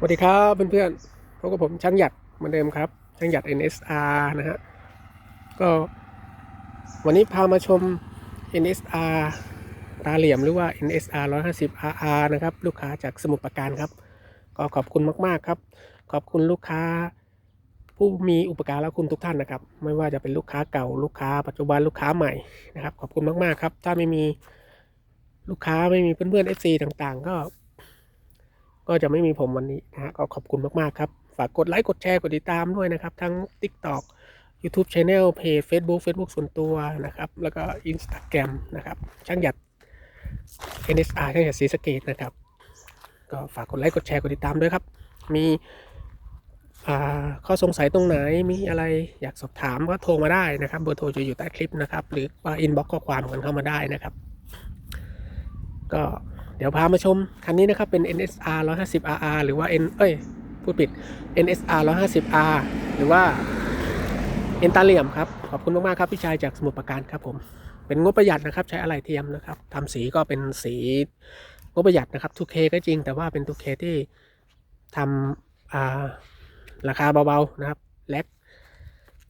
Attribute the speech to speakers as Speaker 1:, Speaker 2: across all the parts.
Speaker 1: สวัสดีครับเพื่อนๆพบกับผมช่างหยัดเหมือนเดิมครับช่างหยัด NSR นะฮะ ก็วันนี้พามาชม NSR ตาเหลี่ยมหรือว่า NSR 150 RR นะครับ ลูกค้าจากสมุทรปราการครับ ก็ขอบคุณมากๆครับ ขอบคุณลูกค้า ผู้มีอุปการะคุณทุกท่านนะครับ ไม่ว่าจะเป็นลูกค้าเก่าลูกค้า ปัจจุบันลูกค้าใหม่นะครับ ขอบคุณมากๆครับ ถ้าไม่มีลูกค้าไม่มีเพื่อนๆ FC ต่างๆ ก็ ก็จะไม่มีผมวันนี้นะฮะก็ขอบคุณมาก ๆ ครับ ฝากกดไลค์กดแชร์กดติดตามด้วยนะครับ ทั้ง TikTok YouTube Channel เพจ Facebook Facebook ส่วนตัวนะครับ แล้วก็ Instagram นะครับ ช่างหยัด NSR ช่างหยัดศรีสเกดนะครับ ก็ฝากกดไลค์กดแชร์กดติดตามด้วยครับ มีข้อสงสัยตรงไหนมีอะไรอยากสอบถามก็โทรมาได้นะครับ เบอร์โทรจะอยู่ใต้คลิปนะครับ หรือว่าอินบ็อกข้อความกันเข้ามาได้นะครับ ก็ เดี๋ยวพามาชม คันนี้นะครับเป็น NSR 150 RR หรือว่า N เอ้ยพูดผิด NSR 150R หรือว่าเอ็นตาเลียมครับ ขอบคุณมากๆครับพี่ชายจากสมุทรปราการครับผม เป็นงบประหยัดนะครับ ใช้อะไรเทียมนะครับทำสีก็เป็นสีงบประหยัดนะครับ 2K ก็จริง แต่ว่าเป็น 2K ที่ทำราคาเบาๆนะครับแล็ก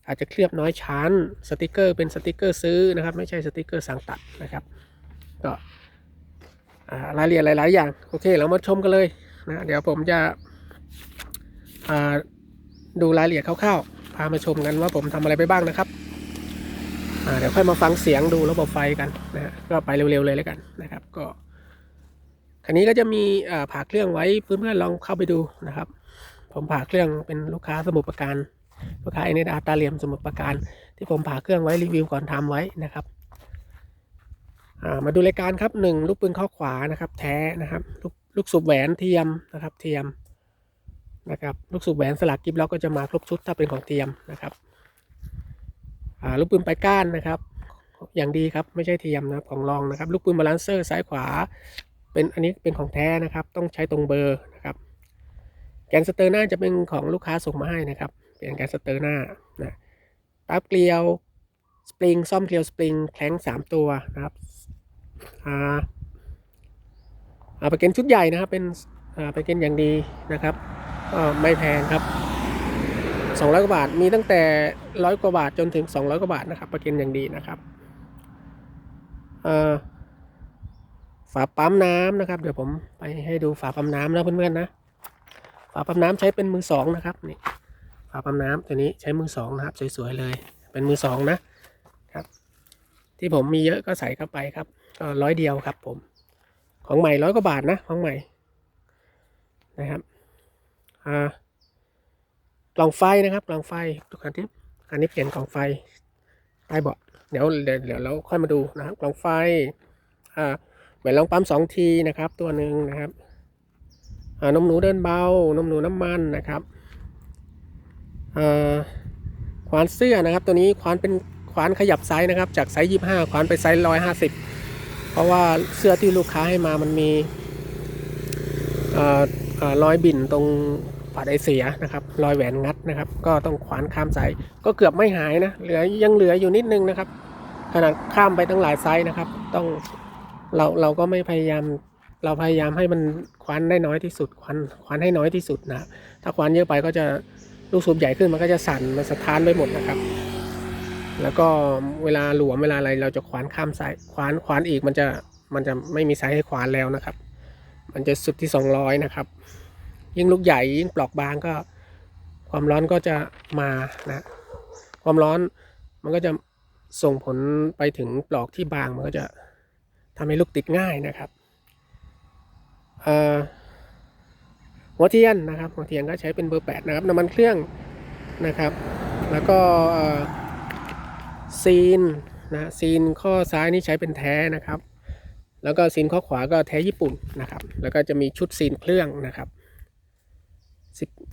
Speaker 1: อาจจะเคลือบน้อยชั้น สติกเกอร์เป็นสติกเกอร์ซื้อนะครับ ไม่ใช่สติกเกอร์สั่งตัดนะครับ ก็ รายละเอียดหลาย ๆ อย่าง โอเค เรามาชมกันเลยนะเดี๋ยวผมจะดูรายละเอียดคร่าว ๆ พามาชมกันว่าผมทำอะไรไปบ้างนะครับเดี๋ยวค่อยมาฟังเสียงดูระบบไฟกันนะฮะก็ไปเร็ว ๆ เลยแล้วกันนะครับ ก็คันนี้ก็จะมีผ่าเครื่องไว้เพื่อนๆลองเข้าไปดูนะครับ ผมผ่าเครื่องเป็นลูกค้าสมุทรปราการลูกค้าเอเนดาตาเหลี่ยมสมุทรปราการ ที่ผมผ่าเครื่องไว้รีวิวก่อนทำไว้นะครับ มาดูรายการครับหนึ่งลูกปืนข้อขวานะครับ แท้นะครับลูกลูกสูบแหวนเทียมนะครับ เทียมนะครับ ลูกสูบแหวนสลักกิฟล็อกก็จะมาครบชุดถ้าเป็นของเทียมนะครับลูกปืนปลายก้านนะครับ อย่างดีครับไม่ใช่เทียมนะครับของรองนะครับ ลูกปืนบาลานเซอร์ซ้ายขวา เป็นอันนี้เป็นของแท้นะครับ ต้องใช้ตรงเบอร์นะครับ แกนสเตอร์หน้าจะเป็นของลูกค้าส่งมาให้นะครับเป็นแกนสเตอร์หน้านะปั๊บเกลียวสปริงซ่อมเกลียวสปริงแคล้งสามตัวนะครับ อ่าอ่าประกันชุดใหญ่นะครับ เป็นอ่าประกันอย่างดีนะครับก็ไม่แพงครับ200กว่าบาทมีตั้งแต่ร้อยกว่าบาทจนถึง 200กว่าบาทนะครับประกันอย่างดีนะครับอ่าฝาปั๊มน้ำนะครับ เดี๋ยวผมไปให้ดูฝาปั๊มน้ำนะเพื่อนๆนะฝาปั๊มน้ำใช้เป็นมือสองนะครับนี่ฝาปั๊มน้ำตัวนี้ใช้มือสองนะครับสวยๆเลย เป็นมือสองนะครับ ที่ผมมีเยอะก็ใส่เข้าไปครับ ร้อยเดียวครับผม ของใหม่ร้อยกว่าบาทนะ ของใหม่นะครับอ่ากล่องไฟนะครับกล่องไฟทุกคันที่คันนี้เปลี่ยนกล่องไฟใต้เบาะเดี๋ยวเดี๋ยวเราค่อยมาดูนะครับกล่องไฟอ่าแหวนรองปั๊มสองทีนะครับ ตัวหนึ่งนะครับอ่านมหนูเดินเบานมหนูน้ำมันนะครับอ่าขวานเสื้อนะครับ ตัวนี้ขวานเป็นขวานขยับไซส์นะครับ จากไซส์ยี่ห้าขวานไปไซส์ร้อยห้าสิบ เพราะว่าเสื้อที่ลูกค้าให้มามันมีออรอยบิ่นตรงฝาไอเสียนะครับรอยแหวนงัดนะครับ ก็ต้องขวานข้ามไซส์ก็เกือบไม่หายนะเหลือยังเหลืออยู่นิดนึงนะครับ ขนาดข้ามไปตั้งหลายไซส์นะครับ ต้องเราเราก็ไม่พยายามเราพยายามให้มันคว้านได้น้อยที่สุดคว้านคว้านให้น้อยที่สุดนะถ้าคว้านเยอะไปก็จะลูกสูบใหญ่ขึ้นมันก็จะสั่นมันสะท้านไปหมดนะครับ แล้วก็เวลาหลวมเวลาอะไรเราจะขวานข้ามไซส์ขวานขวานอีกมันจะมันจะไม่มีไซส์ให้ขวานแล้วนะครับ มันจะสุดที่ 200 นะครับ ยิ่งลูกใหญ่ยิ่งปลอกบางก็ ความร้อนก็จะมานะความร้อนมันก็จะส่งผลไปถึงปลอกที่บางมันก็จะทำให้ลูกติดง่ายนะครับหัวเทียนนะครับหัวเทียนก็ใช้เป็นเบอร์แปดนะครับน้ำมันเครื่องนะครับ แล้วก็ ซีนนะซีนข้อซ้ายนี่ใช้เป็นแท้นะครับ แล้วก็ซีนข้อขวาก็แท้ญี่ปุ่นนะครับ แล้วก็จะมีชุดซีนเครื่องนะครับ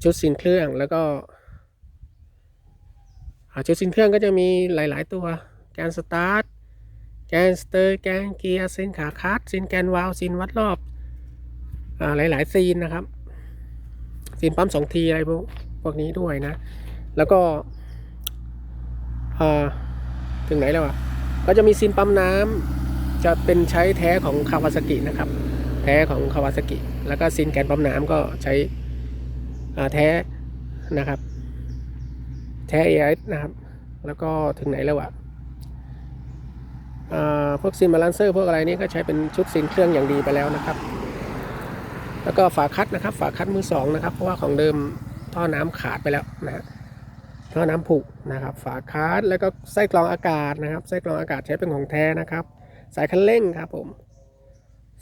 Speaker 1: ชุดซีนเครื่องแล้วก็ชุดซีนเครื่องก็จะมีหลาย ๆ ตัวแกนสตาร์ทแกนสเตอร์แกนเกียร์ซีนขาคัดซีนแกนวาล์วซีนวัดรอบอ่าหลาย ๆ ซีนนะครับซีนปั๊มสองทีอะไรพวกพวกนี้ด้วยนะ แล้วก็อ่า ถึงไหนแล้วอะก็จะมีซินปั๊มน้ำจะเป็นใช้แท้ของคาวาซากินะครับ แท้ของคาวาซากิแล้วก็ซินแกนปั๊มน้ำก็ใช้อ่าแท้นะครับ แท้ AIS นะครับ แล้วก็ถึงไหนแล้วอะอ่าพวกซินบาลานเซอร์พวกอะไรนี่ก็ใช้เป็นชุดซินเครื่องอย่างดีไปแล้วนะครับ แล้วก็ฝาคัดนะครับ ฝาคัดมือสองนะครับ เพราะว่าของเดิมท่อน้ำขาดไปแล้วนะฮะ ท่อน้ำผุนะครับ ฝาคัดแล้วก็ไส้กรองอากาศนะครับ ไส้กรองอากาศใช้เป็นของแท้นะครับ สายคันเร่งครับผม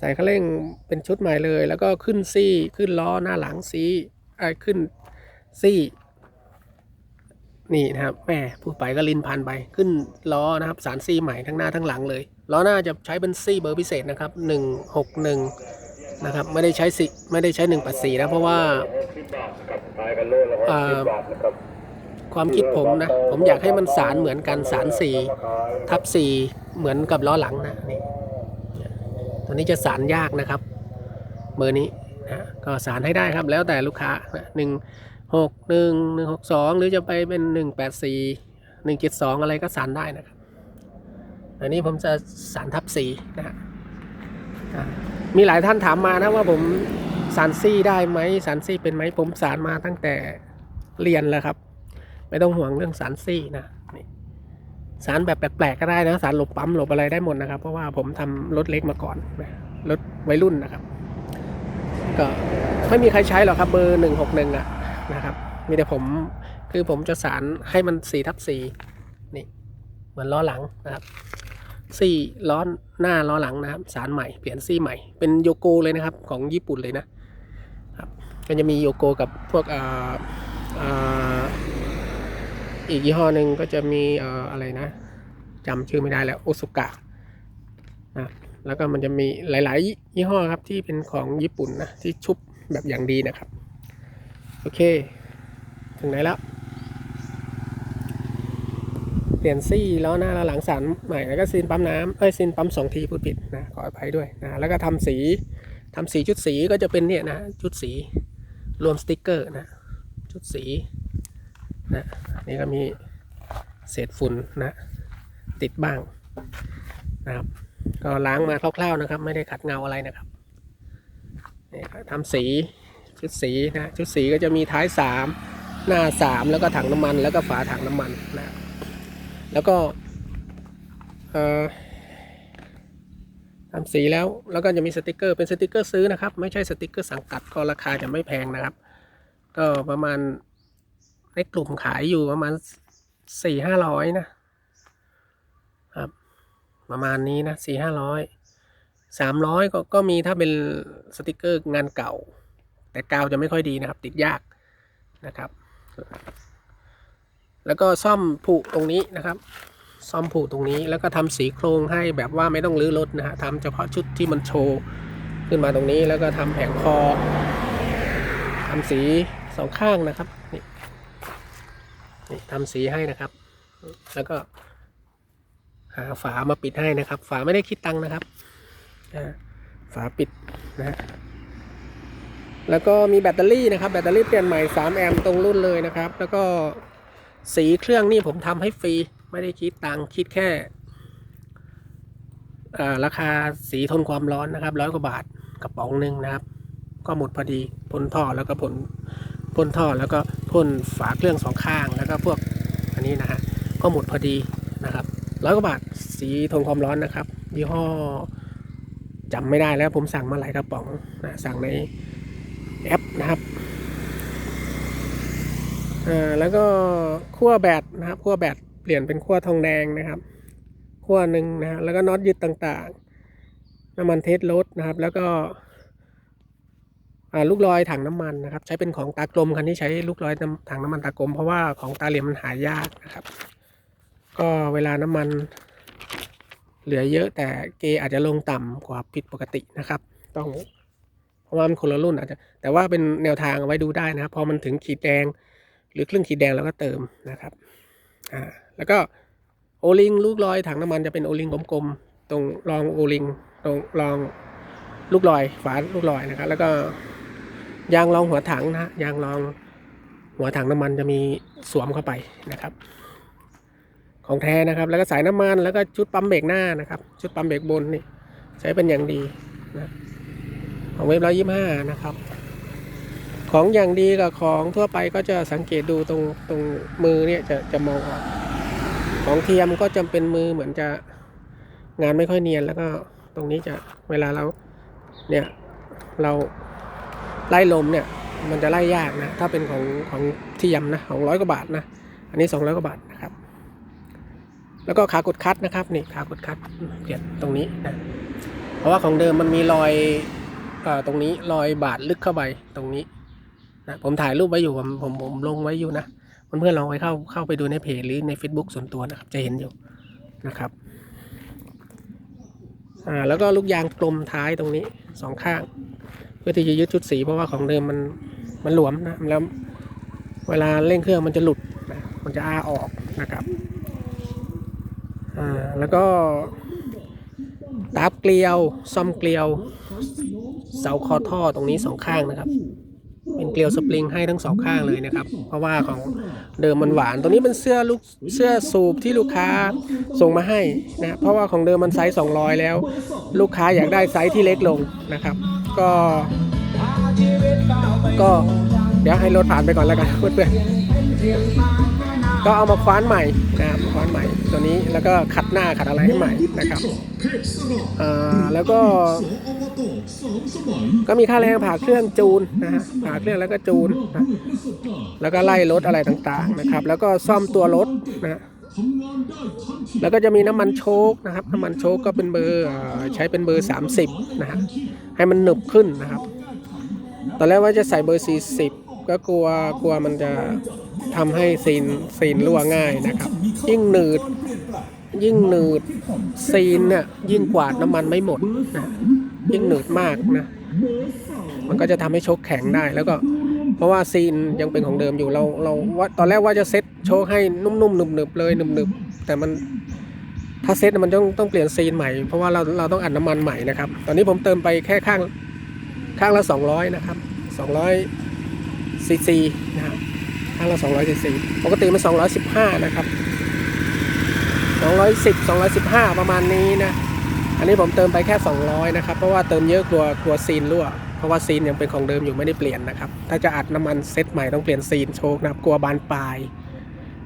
Speaker 1: สายคันเร่งเป็นชุดใหม่เลย แล้วก็ขึ้นซี่ขึ้นล้อหน้าหลังซีไอ้ขึ้นซี่ นี่นะครับแม่พูดไปก็ลินพันไปขึ้นล้อนะครับ สารซี่ใหม่ทั้งหน้าทั้งหลังเลยล้อหน้าจะใช้เป็นซี่เบอร์พิเศษนะครับหนึ่งหกหนึ่งนะครับไม่ได้ใช้สิไม่ได้ใช้หนึ่งแปดสี่นะเพราะว่าอ่า ความคิดผมนะ ผมอยากให้มันสารเหมือนกันสารสี่ทับสี่เหมือนกับล้อหลังนะนี่ตัวนี้จะสารยากนะครับเบอร์นี้นะก็สารให้ได้ครับแล้วแต่ลูกค้าหนึ่งหกหนึ่งหนึ่งหกสองหรือจะไปเป็นหนึ่งแปดสี่หนึ่งเจ็ดสองอะไรก็สารได้นะครับอันนี้ผมจะสารทับสี่นะฮะมีหลายท่านถามมานะว่าผมสารซี่ได้ไหมสารซี่เป็นไหมผมสารมาตั้งแต่เรียนแล้วครับ ไม่ต้องห่วงเรื่องสารซี่นะนี่สารแบบแปลกๆก็ได้นะสารหลบปั๊มหลบอะไรได้หมดนะครับ เพราะว่าผมทำรถเล็กมาก่อนนะรถวัยรุ่นนะครับ ก็ไม่มีใครใช้หรอกครับเบอร์หนึ่งหกหนึ่งอะนะครับมีแต่ผมคือผมจะสารให้มันสี่ทับสี่นี่เหมือนล้อหลังนะครับซี่ล้อหน้าล้อหลังนะครับ สารใหม่เปลี่ยนซี่ใหม่ เป็นโยโกเลยนะครับ ของญี่ปุ่นเลยนะครับก็จะมีโยโกกับพวกอ่าอ่า อีกยี่ห้อหนึ่งก็จะมีเอ่ออะไรนะจำชื่อไม่ได้แล้วโอซุกะนะแล้วก็มันจะมีหลาย ๆ ยี่ห้อครับที่เป็นของญี่ปุ่นนะที่ชุบแบบอย่างดีนะครับ โอเค ถึงไหนแล้ว เปลี่ยนซี่ล้อหน้าล้อหลังสันใหม่แล้วก็ซีนปั๊มน้ำเอ้ยซีนปั๊มสองทีพูดผิดนะขออภัยด้วยนะแล้วก็ทำสีทำสีชุดสีก็จะเป็นเนี่ยนะชุดสีรวมสติกเกอร์นะชุดสี นะนี่ก็มีเศษฝุ่นนะ ติดบ้างนะครับ ก็ล้างมาคร่าวๆนะครับ ไม่ได้ขัดเงาอะไรนะครับนี่ทำสีชุดสีนะชุดสีก็จะมีท้ายสามหน้าสามแล้วก็ถังน้ำมันแล้วก็ฝาถังน้ำมันนะแล้วก็ทำสีแล้วแล้วก็จะมีสติกเกอร์เป็นสติกเกอร์ซื้อนะครับ ไม่ใช่สติกเกอร์สังกัดก็ราคาจะไม่แพงนะครับ ก็ประมาณ ในกลุ่มขายอยู่ประมาณสี่ห้าร้อยนะครับ ประมาณนี้นะสี่ห้าร้อยสามร้อยก็ก็มีถ้าเป็นสติกเกอร์งานเก่า แต่กาวจะไม่ค่อยดีนะครับ ติดยากนะครับ แล้วก็ซ่อมผุตรงนี้นะครับ ซ่อมผุตรงนี้แล้วก็ทำสีโครงให้แบบว่าไม่ต้องรื้อรถนะฮะทำเฉพาะชุดที่มันโชว์ขึ้นมาตรงนี้แล้วก็ทำแผงคอทำสีสองข้างนะครับนี่ ทำสีให้นะครับ แล้วก็หาฝามาปิดให้นะครับ ฝาไม่ได้คิดตังค์นะครับฝาปิดนะแล้วก็มีแบตเตอรี่นะครับ แบตเตอรี่เปลี่ยนใหม่ 3 แอมป์ตรงรุ่นเลยนะครับ แล้วก็สีเครื่องนี่ผมทำให้ฟรี ไม่ได้คิดตังค์คิดแค่ราคาสีทนความร้อนนะครับร้อยกว่าบาทกระป๋องหนึ่งนะครับ ก็หมดพอดีพ่นท่อแล้วก็พ่น พ่นท่อแล้วก็พ่นฝาเครื่องสองข้าง แล้วก็พวกอันนี้นะฮะก็หมดพอดีนะครับร้อยกว่าบาทสีทนความร้อนนะครับยี่ห้อจำไม่ได้แล้วผมสั่งมาหลายกระป๋องนะสั่งในแอปนะครับอ่าแล้วก็ขั้วแบตนะครับขั้วแบตเปลี่ยนเป็นขั้วทองแดงนะครับขั้วหนึ่งนะฮะแล้วก็น็อตยึดต่างๆ น้ำมันเทสรถนะครับ แล้วก็ ลูกลอยถังน้ำมันนะครับ ใช้เป็นของตากลมคันที่ใช้ลูกลอยถังน้ำมันตากลม เพราะว่าของตาเหลี่ยมมันหายากนะครับ ก็เวลาน้ำมัน เหลือเยอะแต่เกอาจจะลงต่ำกว่าผิดปกตินะครับ ต้องเพราะว่ามันคนละรุ่นอาจจะ แต่ว่าเป็นแนวทางเอาไว้ดูได้นะครับพอมันถึงขีดแดง หรือครึ่งขีดแดงเราก็เติมนะครับอ่าแล้วก็โอลิงลูกลอยถังน้ำมันจะเป็นโอลิงกลมๆตรงรองโอลิงตรงรองลูกลอยฝาลูกลอยนะครับ แล้วก็ ยางรองหัวถังนะฮะยางรองหัวถังน้ำมันจะมีสวมเข้าไปนะครับ ของแท้นะครับ แล้วก็สายน้ำมันแล้วก็ชุดปั๊มเบรกหน้านะครับ ชุดปั๊มเบรกบนนี่ใช้เป็นอย่างดีนะของเว็บร้อยยี่ห้านะครับ ของอย่างดีกับของทั่วไปก็จะสังเกตดูตรงตรงมือเนี่ยจะจะมองออกของเทียมก็จะเป็นมือเหมือนจะงานไม่ค่อยเนียนแล้วก็ตรงนี้จะเวลาเราเนี่ยเรา ไล่ลมเนี่ยมันจะไล่ยากนะ ถ้าเป็นของของที่ยมนะของร้อยกว่าบาทนะ อันนี้สองร้อยกว่าบาทนะครับ แล้วก็ขากดคัดนะครับนี่ขากดคัดเปลี่ยนตรงนี้นะ เพราะว่าของเดิมมันมีรอยเอ่อตรงนี้รอยบาดลึกเข้าไปตรงนี้นะผมถ่ายรูปไว้อยู่ผมผมผมลงไว้อยู่นะเพื่อนๆลองไปเข้าเข้าไปดูในเพจหรือใน Facebook ส่วนตัวนะครับ จะเห็นอยู่นะครับอ่าแล้วก็ลูกยางกลมท้ายตรงนี้สองข้าง พื่อที่จะยึดชุดสีเพราะว่าของเดิมมันมันหลวมนะแล้วเวลาเร่งเครื่องมันจะหลุดนะมันจะอ้าออกนะครับอ่าแล้วก็ตาบเกลียวซ่อมเกลียว เสาคอท่อตรงนี้สองข้างนะครับ เป็นเกลียวสปริงให้ทั้งสองข้างเลยนะครับ เพราะว่าของเดิมมันหวาน ตัวนี้เป็นเสื้อลูกเสื้อสูบที่ลูกค้าส่งมาให้นะเพราะว่าของเดิมมันไซส์200 แล้ว ลูกค้าอยากได้ไซส์ที่เล็กลงนะครับ ก็ ก็เดี๋ยวให้รถผ่านไปก่อนแล้วกันเพื่อนๆ ก็เอามาคว้านใหม่นะครับคว้านใหม่ตัวนี้แล้วก็ขัดหน้าขัดอะไรให้ใหม่นะครับอ่าแล้วก็ ก็มีค่าแรงผ่าเครื่องจูนนะฮะผ่าเครื่องแล้วก็จูนนะแล้วก็ไล่รถอะไรต่างๆนะครับ แล้วก็ซ่อมตัวรถนะแล้วก็จะมีน้ำมันโชคนะครับน้ำมันโชคก็เป็นเบอร์ใช้เป็นเบอร์ 30นะฮะให้มันหนึบขึ้นนะครับ ตอนแรกว่าจะใส่เบอร์ 40 ก็กลัวกลัวมันจะ ทำให้ซีนซีนรั่วง่ายนะครับ ยิ่งหนืด ยิ่งหนืดซีนเนี่ยยิ่งกวาดน้ำมันไม่หมดนะยิ่งหนืดมากนะมันก็จะทำให้ชคแข็งได้แล้วก็เพราะว่าซีนยังเป็นของเดิมอยู่เราเราว่าตอนแรกว่าจะเซ็ตโชคให้นุ่มๆหนึบๆเลยหนึบๆแต่มันถ้าเซ็ตมันต้องต้องเปลี่ยนซีนใหม่เพราะว่าเราเราต้องอัดน้ำมันใหม่นะครับ ตอนนี้ผมเติมไปแค่ข้างข้างละ 200 นะครับ 200ซีซีนะครับางละ200ซีซีปกติมัน215 นะครับ 210 215 ประมาณนี้นะ อันนี้ผมเติมไปแค่ 200 นะครับ เพราะว่าเติมเยอะกลัวกลัวซีนรั่ว เพราะว่าซีนยังเป็นของเดิมอยู่ไม่ได้เปลี่ยนนะครับ ถ้าจะอัดน้ำมันเซตใหม่ต้องเปลี่ยนซีนโชคนะครับ กลัวบานปลาย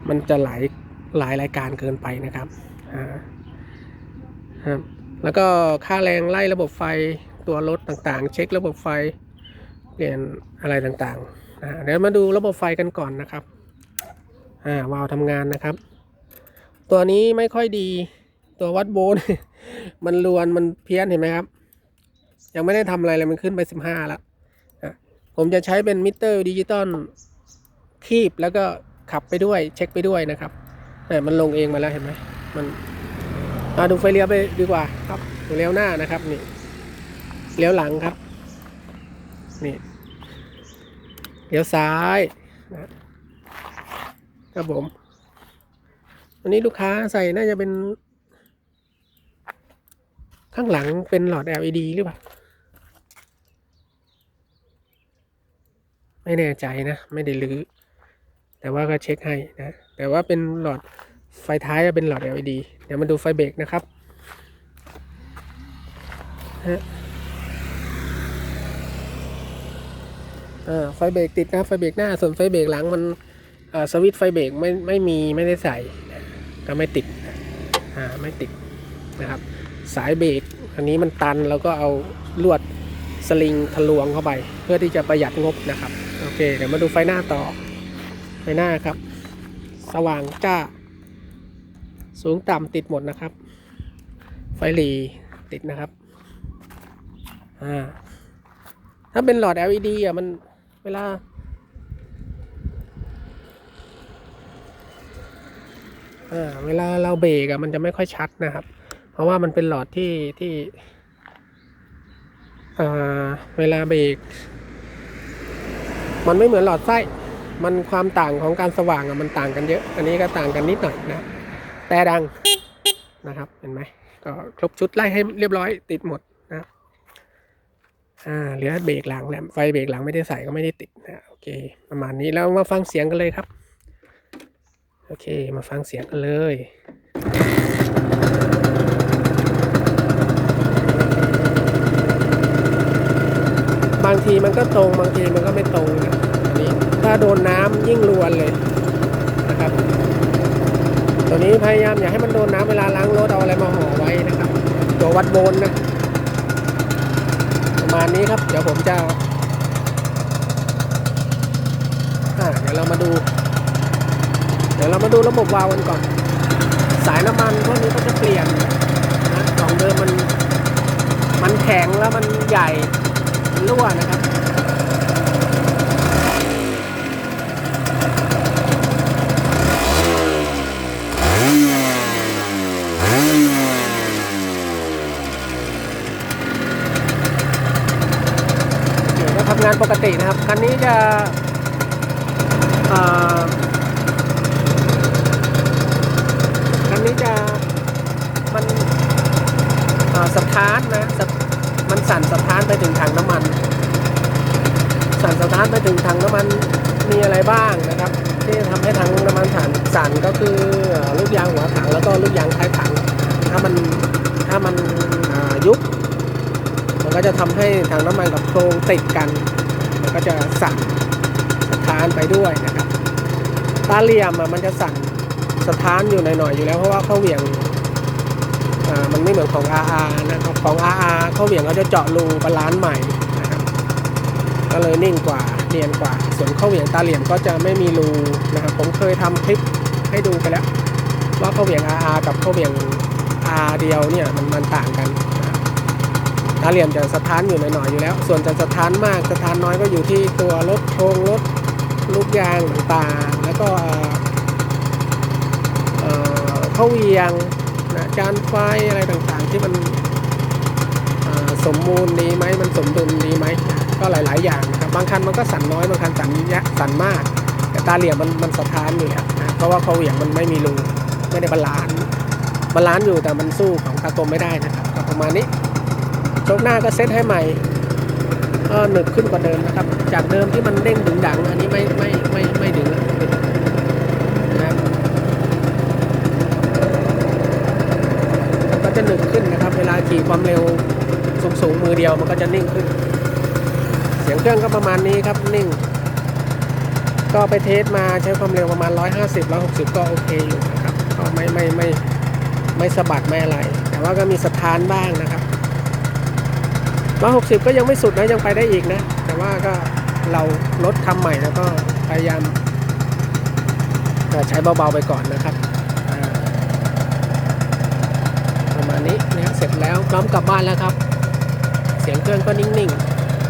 Speaker 1: มันจะหลายหลายรายการเกินไปนะครับอ่าครับแล้วก็ค่าแรงไล่ระบบไฟตัวรถต่างๆ เช็คระบบไฟ เปลี่ยนอะไรต่างๆ เดี๋ยวมาดูระบบไฟกันก่อนนะครับอ่าวาล์วทำงานนะครับ ตัวนี้ไม่ค่อยดีตัววัดโวลต์มันรวนมันเพี้ยนเห็นไหมครับ ยังไม่ได้ทำอะไรเลยมันขึ้นไปสิบห้าแล้วอะผมจะใช้เป็นมิเตอร์ดิจิตอลคีบแล้วก็ขับไปด้วยเช็คไปด้วยนะครับนี่มันลงเองมาแล้วเห็นไหมมันมาดูไฟเลี้ยวไปดีกว่าครับเลี้ยวหน้านะครับนี่เลี้ยวหลังครับ นี่ เลี้ยวซ้ายนะครับผมอันนี้ลูกค้าใส่น่าจะเป็น ข้างหลังเป็นหลอด LED หรือเปล่า ไม่แน่ใจนะ ไม่ได้ลื้อแต่ว่าก็เช็คให้นะ แต่ว่าเป็นหลอดไฟท้ายจะเป็นหลอด LED เดี๋ยวมาดูไฟเบรกนะครับฮะอ่า ไฟเบรกติดนะไฟเบรกหน้า ส่วนไฟเบรกหลังมันสวิตช์ไฟเบรกไม่ไม่มีไม่ได้ใส่ก็ไม่ติดอ่าไม่ติดนะครับ สายเบรกอันนี้มันตันแล้วก็เอาลวดสลิงทะลวงเข้าไป เพื่อที่จะประหยัดงบนะครับ โอเค เดี๋ยวมาดูไฟหน้าต่อ ไฟหน้าครับ สว่างจ้า สูงต่ำติดหมดนะครับ ไฟหลีติดนะครับอ่าถ้าเป็นหลอด LED อะมัน เวลาอ่าเวลาเราเบรกอะมันจะไม่ค่อยชัดนะครับ เพราะว่ามันเป็นหลอดที่ที่เวลาเบรกมันไม่เหมือนหลอดไส้ มันความต่างของการสว่างอะมันต่างกันเยอะ อันนี้ก็ต่างกันนิดหน่อยนะ แต่ดังนะครับ เห็นไหมก็ครบชุดไล่ให้เรียบร้อยติดหมด อ่าเหลือเบรกหลังแหลมไฟเบรกหลังไม่ได้ใส่ก็ไม่ได้ติดนะโอเคประมาณนี้แล้วมาฟังเสียงกันเลยครับ โอเคมาฟังเสียงกันเลยบางทีมันก็ตรงบางทีมันก็ไม่ตรงนะนี้ถ้าโดนน้ำยิ่งรวนเลยนะครับ ตัวนี้พยายามอย่าให้มันโดนน้ำเวลาล้างรถเอาอะไรมาห่อไว้นะครับ ตัววัดโวลต์นะ ประมาณนี้ครับ เดี๋ยวผมจะอ่าเดี๋ยวเรามาดู เดี๋ยวเรามาดูระบบวาล์วกันก่อน สายน้ำมันพวกนี้ก็จะเปลี่ยนนะของเดิมมัน มันแข็งแล้วมันใหญ่รั่วนะครับ เดี๋ยวก็ทำ งานปกตินะครับ คันนี้จะคันนี้จะมันอ่าสถานนะมันสั่นสถานไปถึงถังน้ำมัน สั่นสถานไปถึงถังน้ำมันมีอะไรบ้างนะครับ ที่ทำให้ถังน้ำมันสั่นสั่นก็คือลูกยางหัวถังแล้วก็ลูกยางท้ายถัง ถ้ามันถ้ามันยุบ มันก็จะทำให้ถังน้ำมันกับโครงติดกัน มันก็จะสั่นสะท้านไปด้วยนะครับตาเหลี่ยมมันจะสั่นสะท้านอยู่หน่อยๆอยู่แล้วเพราะว่าเข้าเหวี่ยงอ่ามันไม่เหมือนของ RR นะครับของ RR เข้าเหวี่ยงเขาจะเจาะรูบาลานซ์ใหม่นะครับก็เลยนิ่งกว่าเนียนกว่า ส่วนเข้าเหวี่ยงตาเหลี่ยมก็จะไม่มีรูนะครับผมเคยทำคลิปให้ดูไปแล้ว ว่าเข้าเหวี่ยง RR กับเข้าเหวี่ยง R เดียวเนี่ยมันมันต่างกันาเหลี่ยมจะสะท้านอยู่หน่อยๆอยู่แล้ว ส่วนจะสะท้านมากสะท้านน้อยก็อยู่ที่ตัวรถโครงรถลูกยางต่างๆแล้วก็เข้าเวียงนะจานไฟอะไรต่างๆ ที่มันสมบูรณ์ดีไหมมันสมดุลดีไหมก็หลาย ๆ อย่างนะครับบางคันมันก็สั่นน้อยบางคันสั่นยะสั่นมาก แต่ตาเหลี่ยมมันมันสะท้านอยู่แล้วนะเพราะว่าเข้าเหวียงมันไม่มีรูไม่ได้บาลานซ์บาลานซ์อยู่แต่มันสู้ของตากลมไม่ได้นะครับประมาณนี้ โชคหน้าก็เซตให้ใหม่ก็หนึบขึ้นกว่าเดิมนะครับ จากเดิมที่มันเด้งดึงดัง อันนี้ไม่ไม่ไม่ไม่ดึงแล้วนะครับมันก็จะหนึบขึ้นนะครับ เวลาขี่ความเร็วสูงสูงมือเดียวมันก็จะนิ่งขึ้น เสียงเครื่องก็ประมาณนี้ครับนิ่ง ก็ไปเทสมาใช้ความเร็วประมาณ 150 160 ก็โอเคอยู่นะครับก็ไม่ไม่ไม่ไม่สะบัดไม่อะไร แต่ว่าก็มีสะท้านบ้างนะครับ ร้อยหกสิบก็ยังไม่สุดนะยังไปได้อีกนะ แต่ว่าก็เราลดทำใหม่แล้วก็พยายามใช้เบาๆไปก่อนนะครับประมาณนี้นะเสร็จแล้วพร้อมกลับบ้านแล้วครับ เสียงเครื่องก็นิ่ง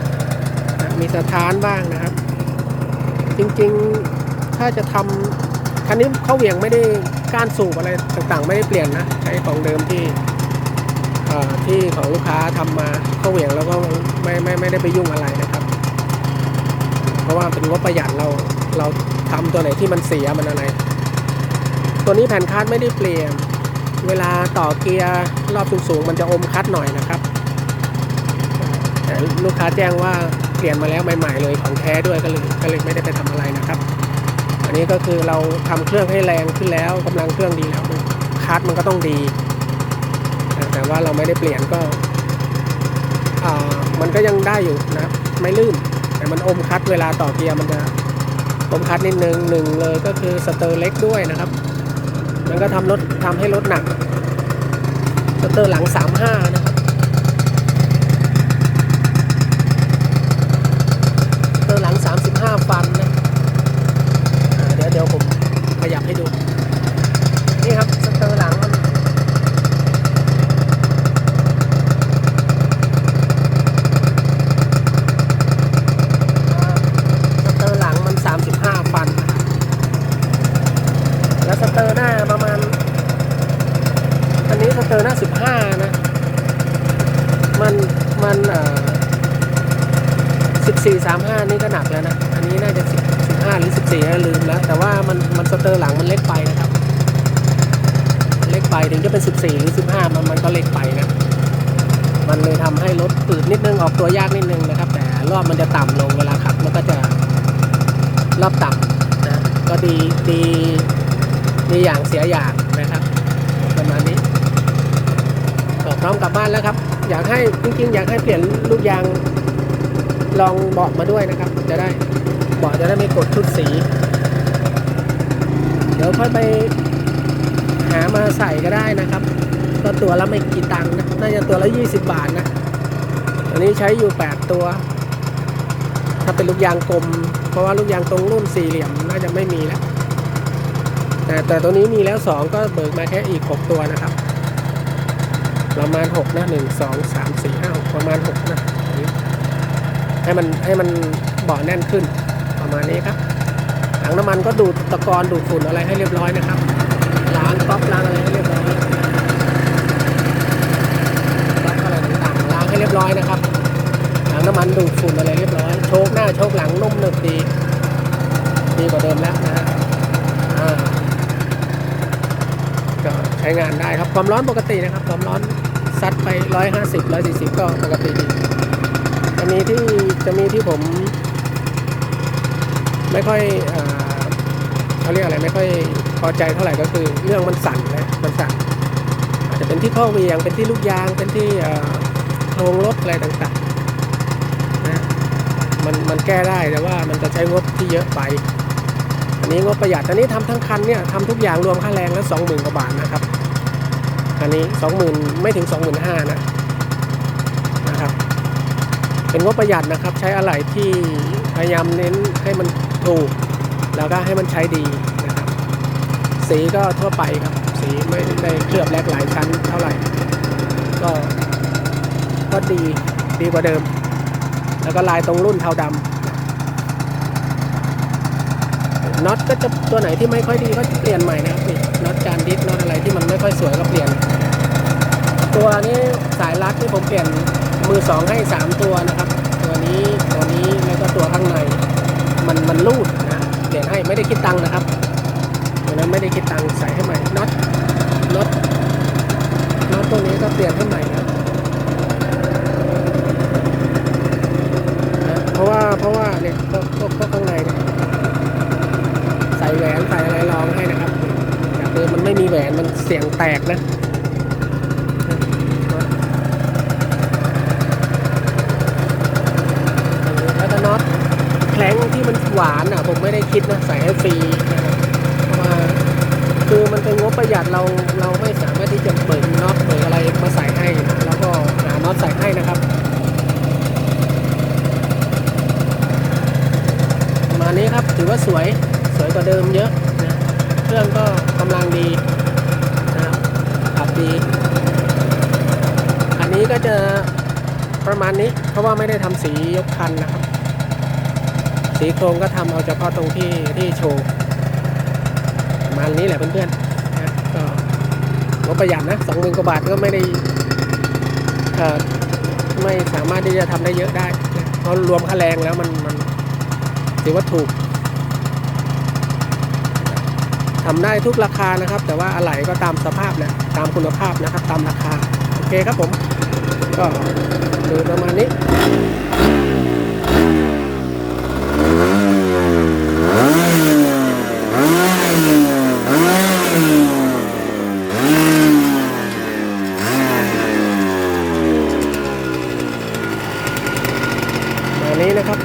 Speaker 1: ๆนะมีสถานบ้างนะครับ จริงๆถ้าจะทำคันนี้เขาเหวี่ยงไม่ได้ก้านสูบอะไรต่างๆ ไม่ได้เปลี่ยนนะใช้ของเดิมที่ที่ของลูกค้าทำมา เข้าเหวี่ยงแล้วก็ไม่ไม่ไม่ได้ไปยุ่งอะไรนะครับ เพราะว่าเป็นงบประหยัดเราเราทำตัวไหนที่มันเสียมันอะไร ตัวนี้แผ่นคัดไม่ได้เปลี่ยน เวลาต่อเกียร์รอบสูงๆมันจะอมคัดหน่อยนะครับแต่ลูกค้าแจ้งว่าเปลี่ยนมาแล้วใหม่ ๆ เลยของแท้ด้วยก็เลยก็เลยไม่ได้ไปทำอะไรนะครับ อันนี้ก็คือเราทำเครื่องให้แรงขึ้นแล้วกำลังเครื่องดีแล้วคัดมันก็ต้องดี แต่ว่าเราไม่ได้เปลี่ยนก็ มันก็ยังได้อยู่นะครับไม่ลื่น แต่มันอมคัดเวลาต่อเกียร์มันจะอมคัดนิดนึงหนึ่งเลยก็คือสเตอร์เล็กด้วยนะครับ มันก็ทำรถทำให้รถหนัก สเตอร์หลัง 35นะครับสเตอร์หลัง 35 ฟันนะอ่าเดี๋ยวเดี๋ยวผมขยับให้ดู นี่ครับสเตอร์หลังมัน สเตอร์หลังมัน 35 ฟันนะครับแล้วสเตอร์หน้าประมาณ อั นนี้สเตอร์หน้า15นะ มันมันเอ่อ14 35นี่ก็หนักแล้วนะ อันนี้น่าจะ10 15หรือ14นะลืมแล้ว แต่ว่ามันมันสเตอร์หลังมันเล็กไปนะครับ เล็กไปถึงจะเป็น14หรือ15มันมันก็เล็กไปนะ มันเลยทำให้รถปืดนิดนึงออกตัวยากนิดนึงนะครับ แต่รอบมันจะต่ำลงเวลาขับมันก็จะรอบต่ำนะ ก็ดีดีดีอย่างเสียอย่างนะครับประมาณนี้ พร้อมกลับบ้านแล้วครับ อยากให้จริงๆ อยากให้เปลี่ยนลูกยางลองเบาะมาด้วยนะครับ จะได้เบาะจะได้ไม่กดชุดสี เดี๋ยวค่อยไปหามาใส่ก็ได้นะครับ ก็ตัวละไม่กี่ตังค์นะน่าจะตัวละ 20 บาทนะอันนี้ใช้อยู่ 8 ตัว ถ้าเป็นลูกยางกลม เพราะว่าลูกยางตรงรุ่นสี่เหลี่ยมน่าจะไม่มีแล้วแต่แต่ตัวนี้มีแล้ว 2 ก็เบิกมาแค่อีก 6 ตัวนะครับ ประมาณ6นะ1 2 3 4 5 6ประมาณ6นะอันนี้ให้มันให้มันเบาะแน่นขึ้นประมาณนี้ครับถังน้ำมันก็ดูดตะกอนดูดฝุ่นอะไรให้เรียบร้อยนะครับล้างก๊อกล้างอะไรให้เรียบร้อยก๊อกอะไรต่างๆล้างให้เรียบร้อยนะครับถังน้ำมันดูดฝุ่นอะไรเรียบร้อยโชคหน้าโชคหลังนุ่มหนึบดีดีกว่าเดิมแล้วนะฮะก็ใช้งานได้ครับความร้อนปกตินะครับความร้อน ซัดไป150 140ก็ปกติดีจะมีที่จะมีที่ผม ไม่ค่อยเขาเรียกอะไรไม่ค่อยพอใจเท่าไหร่ก็คือเรื่องมันสั่นนะมันสั่นอาจจะเป็นที่ข้อเวียงเป็นที่ลูกยางเป็นที่โครงรถอะไรต่างๆนะมันมันแก้ได้แต่ว่ามันจะใช้งบที่เยอะไป อันนี้งบประหยัดอันนี้ทำทั้งคันเนี่ยทำทุกอย่างรวมค่าแรงแล้วสองหมื่นกว่าบาทนะครับ นนี้สองหมื่นไม่ถึงสองหมื่นห้านะนะครับ เป็นงบประหยัดนะครับ ใช้อะไหล่ที่พยายามเน้นให้มันถูก แล้วก็ให้มันใช้ดีนะครับ สีก็ทั่วไปครับ สีไม่ได้เคลือบแลกหลายชั้นเท่าไหร่ ก็ก็ดีดีกว่าเดิม แล้วก็ลายตรงรุ่นเทาดำน็อตก็จะตัวไหนที่ไม่ค่อยดีก็เปลี่ยนใหม่นะครับนี่น็อตจานดิสน็อตอะไรที่มันไม่ค่อยสวยก็เปลี่ยน ตัวนี้สายรัดที่ผมเปลี่ยนมือสองให้สามตัวนะครับ ตัวนี้ตัวนี้แล้วก็ตัวข้างใน มันมันรูดนะเปลี่ยนให้ไม่ได้คิดตังค์นะครับตัวนั้นไม่ได้คิดตังค์ใส่ให้ใหม่น็อตน็อตน็อตตัวนี้ก็เปลี่ยนให้ใหม่นะเพราะว่าเพราะว่าเนี่ยพวกพวกพวกข้างในเนี่ยใส่แหวนใส่อะไรรองให้นะครับจากเดิมมันไม่มีแหวนมันเสียงแตกนะ แล้วก็น็อตแคล้งที่มัน หวานอะผมไม่ได้คิดนะใส่ให้ฟรีนะครับเพราะว่าคือมันเป็นงบประหยัดเราเราไม่สามารถที่จะเปิดน็อตหรืออะไรมาใส่ให้แล้วก็หาน็อตใส่ให้นะครับประมาณนี้ครับถือว่าสวยสวยกว่าเดิมเยอะนะเครื่องก็กำลังดีนะครับขับดีอันนี้ก็จะประมาณนี้เพราะว่าไม่ได้ทำสียกคันนะครับ สีโครงก็ทำเอาเฉพาะตรงที่ที่โชว์ประมาณนี้แหละเพื่อนๆนะก็งบประหยัดนะสองหมื่นกว่าบาทก็ไม่ได้เออไม่สามารถที่จะทำได้เยอะได้นะเพราะรวมค่าแรงแล้วมันมันถือว่าถูกทำได้ทุกราคานะครับ แต่ว่าอะไหล่ก็ตามสภาพแหละตามคุณภาพนะครับ ตามราคา โอเคครับผม ก็โดยประมาณนี้ ประมาณนี้นะครับ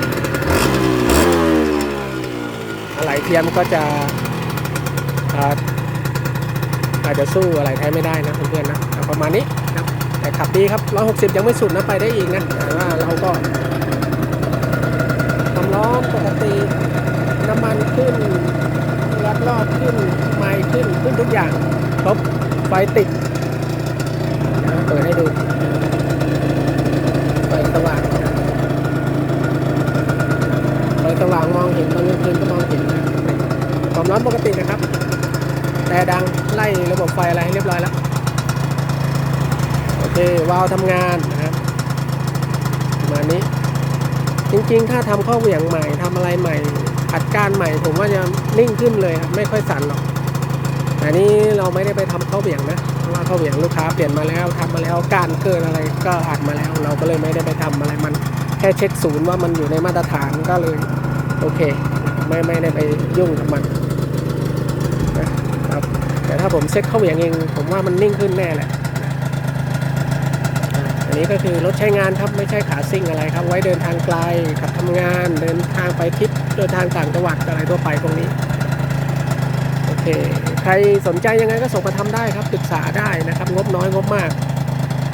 Speaker 1: อะไรเทียมก็จะอาจจะสู้อะไรแท้ไม่ได้นะเพื่อนๆนะประมาณนี้นะแต่ขับดีครับ 160 ยังไม่สุดนะไปได้อีกนะแต่ว่าเราก็ความร้อนปกติน้ำมันขึ้นรัดรอบขึ้นไม้ขึ้นขึ้นทุกอย่างครบไฟติดนะเปิดให้ดู ไฟสว่างนะไฟสว่างมองเห็นตอนกลางคืนก็มองเห็นนะความร้อนปกตินะครับ แต่ ดังไล่ระบบไฟอะไรให้เรียบร้อยแล้ว โอเควาล์วทำงานนะครับประมาณนี้ จริงๆ ถ้าทำข้อเหวี่ยงใหม่ทำอะไรใหม่ อัดก้านใหม่ ผมว่าจะนิ่งขึ้นเลยครับไม่ค่อยสั่นหรอกแต่นี้เราไม่ได้ไปทำข้อเหวี่ยงนะเพราะว่าข้อเหวี่ยงลูกค้าเปลี่ยนมาแล้วทำมาแล้วกานเกินอะไรก็อัดมาแล้ว เราก็เลยไม่ได้ไปทำอะไรมันแค่เช็คศูนย์ว่ามันอยู่ในมาตรฐานก็เลย โอเค ไม่ไม่ได้ไปยุ่งกับมัน ถ้าผมเช็คข้อเหวี่ยงเองผมว่ามันนิ่งขึ้นแน่แหละอันนี้ก็คือรถใช้งานครับไม่ใช่ขาซิ่งอะไรครับ ไว้เดินทางไกลขับทำงาน เดินทางไปทริปเดินทางต่างจังหวัดอะไรทั่วไปพวกนี้โอเคใครสนใจยังไงก็ส่งมาทำได้ครับปรึกษาได้นะครับ งบน้อยงบมาก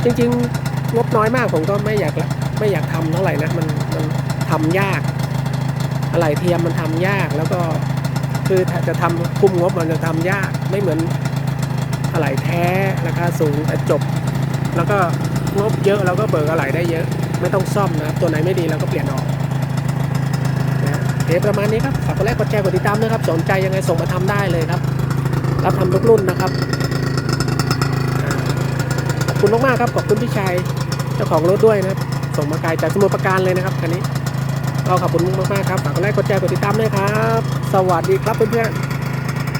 Speaker 1: จริง ๆ งบน้อยมากผมก็ไม่อยากไม่อยากทำเท่าไหร่นะมันมันทำยากอะไรเทียมมันทำยากแล้วก็คือจะทำคุมงบมันจะทำยาก ไม่เหมือนอะไรแท้ราคาสูงแต่จบ แล้วก็งบเยอะเราก็เบิกอะไรได้เยอะ ไม่ต้องซ่อมนะครับ ตัวไหนไม่ดีเราก็เปลี่ยนออกนะเคประมาณนี้ครับฝากกดไลค์กดแชร์กดติดตามนะครับ สนใจยังไงส่งมาทำได้เลยครับ รับทำทุกรุ่นนะครับขอบคุณมากๆครับขอบคุณพี่ชัยเจ้าของรถด้วยนะครับ ส่งมาไกลจากสมุทรปราการเลยนะครับคันนี้ก็ขอบคุณมากๆครับฝากกดไลค์กดแชร์กดติดตามด้วยครับ สวัสดีครับเพื่อนๆ